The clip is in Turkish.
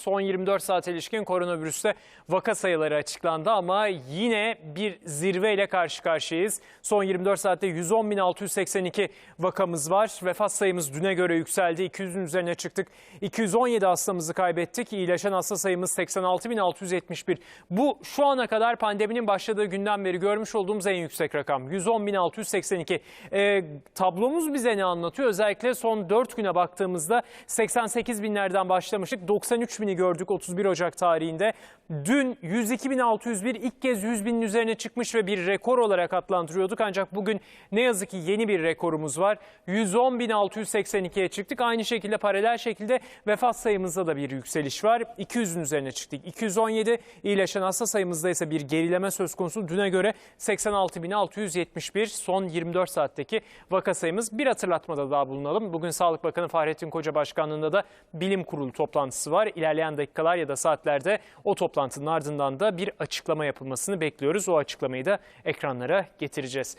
Son 24 saat ilişkin koronavirüste vaka sayıları açıklandı ama yine bir zirveyle karşı karşıyayız. Son 24 saatte 110.682 vakamız var. Vefat sayımız düne göre yükseldi. 200'ün üzerine çıktık. 217 hastamızı kaybettik. İyileşen hasta sayımız 86.671. Bu şu ana kadar pandeminin başladığı günden beri görmüş olduğumuz en yüksek rakam. 110.682. Ee, tablomuz bize ne anlatıyor? Özellikle son 4 güne baktığımızda 88 binlerden başlamıştık. 93 bini gördük 31 Ocak tarihinde. Dün 102.601 ilk kez 100 binin üzerine çıkmış ve bir rekor olarak adlandırıyorduk. Ancak bugün ne yazık ki yeni bir rekorumuz var. 110.682'ye çıktık. Aynı şekilde paralel şekilde vefat sayımızda da bir yükseliş var. 200'ün üzerine çıktık. 217 iyileşen hasta sayımızda ise bir gerileme söz konusu. Düne göre 86.671 son 24 saatteki vaka sayımız. Bir hatırlatmada daha bulunalım. Bugün Sağlık Bakanı Fahrettin Koca Başkanlığı'nda da bilim kurulu toplantısı var. İlerleyen dakikalar ya da saatlerde o toplantının ardından da bir açıklama yapılmasını bekliyoruz. O açıklamayı da ekranlara getireceğiz.